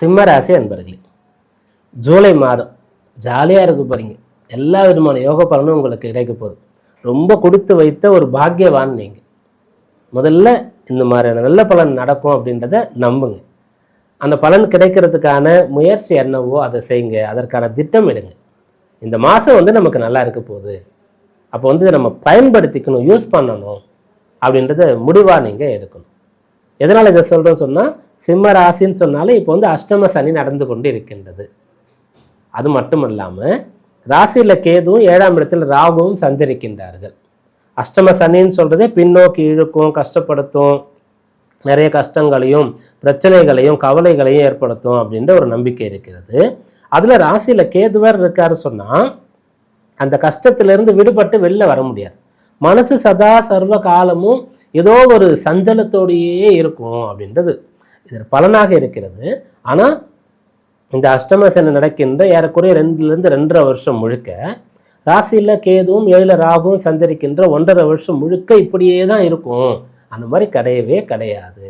சிம்மராசி அன்பர்களே ஜூலை மாதம் ஜாலியாக இருக்க போறீங்க. எல்லா விதமான யோக பலனும் உங்களுக்கு கிடைக்க போகுது. ரொம்ப கொடுத்து வைத்த ஒரு பாக்கியவான் நீங்கள் முதல்ல இந்த மாதிரியான நல்ல பலன் நடக்கும் அப்படின்றத நம்புங்க. அந்த பலன் கிடைக்கிறதுக்கான முயற்சி என்னவோ அதை செய்யுங்க. அதற்கான திட்டம் எடுங்க. இந்த மாதம் வந்து நமக்கு நல்லா இருக்க போகுது. அப்போ வந்து இதை நம்ம பயன்படுத்திக்கணும் யூஸ் பண்ணணும் அப்படின்றத முடிவாக நீங்கள் எடுக்கணும். எதனால் இதை சொல்கிறோன்னு சொன்னால் சிம்ம ராசின்னு சொன்னாலே இப்போ வந்து அஷ்டம சனி நடந்து கொண்டு இருக்கின்றது அது மட்டும் இல்லாமல் ராசியில் கேதுவும் ஏழாம் இடத்தில் ராகுவும் சந்திருக்கின்றார்கள் அஷ்டம சனின்னு சொல்கிறதே பின்னோக்கி இழுக்கும் கஷ்டப்படுத்தும் நிறைய கஷ்டங்களையும் பிரச்சனைகளையும் கவலைகளையும் ஏற்படுத்தும் அப்படின்ற ஒரு நம்பிக்கை இருக்கிறது. அதில் ராசியில் கேதுவர் இருக்காரு சொன்னால் அந்த கஷ்டத்திலிருந்து விடுபட்டு வெளில வர முடியாது. மனசு சதா சர்வ காலமும் ஏதோ ஒரு சஞ்சலத்தோடையே இருக்கும் அப்படின்றது இதன் பலனாக இருக்கிறது. ஆனால் இந்த அஷ்டம நடக்கின்ற ஏறக்குறைய ரெண்டுலேருந்து ரெண்டரை வருஷம் முழுக்க ராசியில் கேதுவும் ஏழில் ராகுவும் சஞ்சரிக்கின்ற ஒன்றரை வருஷம் முழுக்க இப்படியே தான் இருக்கும். அந்த மாதிரி கிடையவே கிடையாது.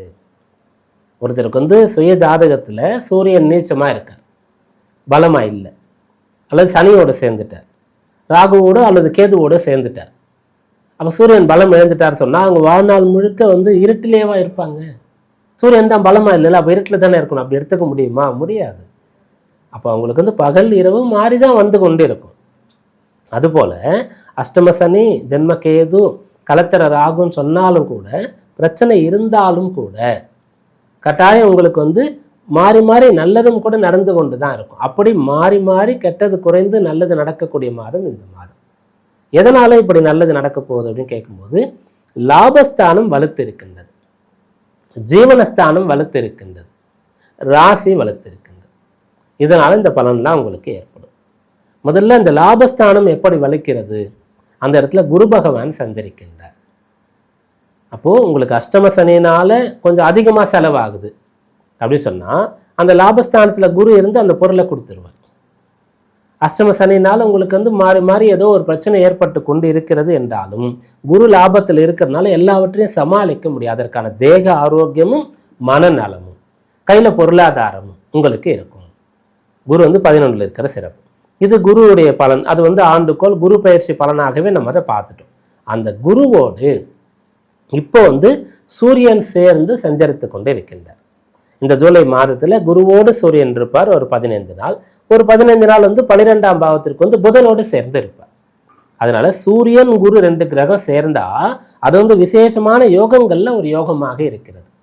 ஒருத்தருக்கு வந்து சுய ஜாதகத்தில் சூரியன் நீச்சமாக இருக்கார். பலமாக இல்லை. அல்லது சனியோடு சேர்ந்துட்டார். ராகுவோடு அல்லது கேதுவோடு சேர்ந்துட்டார். அப்போ சூரியன் பலம் இழந்துட்டார் சொன்னால் அவங்க வாழ்நாள் முழுக்க வந்து இருட்டிலேவா இருப்பாங்க. சூரியன் தான் பலமாக இல்லைல்ல அப்போ இருட்டில் தானே இருக்கணும். அப்படி எடுத்துக்க முடியுமா? முடியாது. அப்போ அவங்களுக்கு வந்து பகல் இரவு மாறி தான் வந்து கொண்டு இருக்கும். அதுபோல் அஷ்டம சனி ஜென்ம கேது ராகுன்னு சொன்னாலும் கூட பிரச்சனை இருந்தாலும் கூட கட்டாயம் உங்களுக்கு வந்து மாறி மாறி நல்லதும் கூட நடந்து கொண்டு தான் இருக்கும். அப்படி மாறி மாறி கெட்டது குறைந்து நல்லது நடக்கக்கூடிய மாதம் இந்த மாதம். எதனால இப்படி நல்லது நடக்க போகுது அப்படின்னு கேட்கும்போது லாபஸ்தானம் வலுத்து இருக்கின்றது ஜீவனஸ்தானம் வலுத்திருக்கின்றது. ராசி வலுத்திருக்கின்றது. இதனால் இந்த பலன்லாம் உங்களுக்கு ஏற்படும். முதல்ல இந்த லாபஸ்தானம் எப்படி வலுக்கிறது? அந்த இடத்துல குரு பகவான் சஞ்சரிக்கின்றார். அப்போது உங்களுக்கு அஷ்டம சனினால் கொஞ்சம் அதிகமாக செலவாகுது. அப்படி சொன்னால் அந்த லாபஸ்தானத்தில் குரு இருந்து அந்த பொருளை கொடுத்துருவார். அஷ்டம சனினால் உங்களுக்கு வந்து மாறி மாறி ஏதோ ஒரு பிரச்சனை ஏற்பட்டு கொண்டு இருக்கிறது என்றாலும் குரு லாபத்தில் இருக்கிறதுனால எல்லாவற்றையும் சமாளிக்க முடியும். அதற்கான தேக ஆரோக்கியமும் மனநலமும் கையில் பொருளாதாரமும் உங்களுக்கு இருக்கும். குரு வந்து பதினொன்றில் இருக்கிற சிறப்பு. இது குருவுடைய பலன். அது வந்து ஆண்டுகோள் குரு பயிற்சி பலனாகவே நம்ம அதை பார்த்துட்டோம். அந்த குருவோடு இப்போ வந்து சூரியன் சேர்ந்து சஞ்சரித்து கொண்டு இருக்கின்றார் இந்த ஜூலை மாதத்தில் குருவோடு சூரியன் இருப்பார் ஒரு பதினைந்து நாள். ஒரு பதினைந்து நாள் வந்து பன்னிரெண்டாம் பாவத்திற்கு வந்து புதனோடு சேர்ந்து இருப்பார். அதனால சூரியன் குரு ரெண்டு கிரகம் சேர்ந்தா அது வந்து விசேஷமான யோகங்கள்ல ஒரு யோகமாக இருக்கிறது.